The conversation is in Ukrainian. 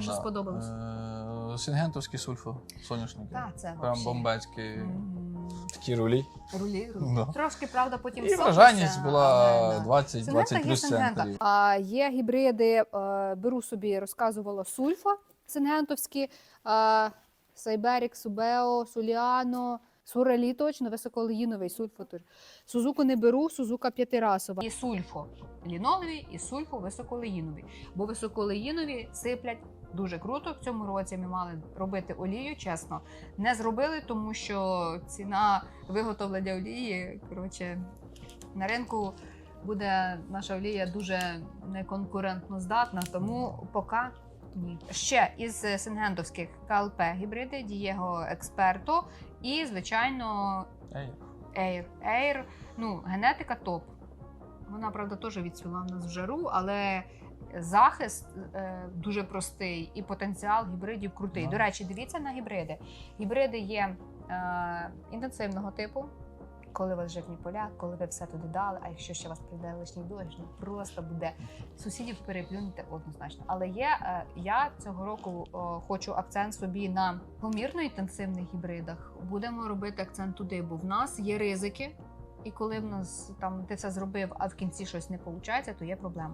Що сподобалось? Е, Сінгентовський сульфо, соняшники. Так, це Прям вообще. Такі рулі. Рулі, рулі. Да. Трошки, правда, потім І сохнеться, вражальність була да. 20 Сингента 20 є плюс Сингента. центрів. А є гібриди, е, беру собі, розказувала сульфа сингентовські, е, Сайберік, Субео, Суліано, Сурелі точно, високолеїновий сульфа. теж. Сузуку не беру, Сузука п'ятирасова. І сульфо лінолеві, і сульфо високолеїнові. Бо високолеїнові сиплять дуже круто. В цьому році ми мали робити олію, чесно. Не зробили, тому що ціна виготовлення олії, коротше, на ринку буде наша олія дуже неконкурентно здатна, тому поки ні. Ще із сингентовських КЛП гібриди Дієго Експерто і, звичайно, Ей, Air. Air, ну, генетика топ. Вона, правда, теж відсвіла в нас в жару, але захист е, дуже простий і потенціал гібридів крутий. Да. До речі, дивіться на гібриди. Гібриди є е, інтенсивного типу. Коли у вас жирні поля, коли ви все туди дали, а якщо ще вас прийде лишній дощ, ну просто буде сусідів переплюнете однозначно. Але є е, я цього року хочу акцент собі на помірно інтенсивних гібридах. Будемо робити акцент туди, бо в нас є ризики. І коли в нас там ти все зробив, а в кінці щось не виходить, то є проблема.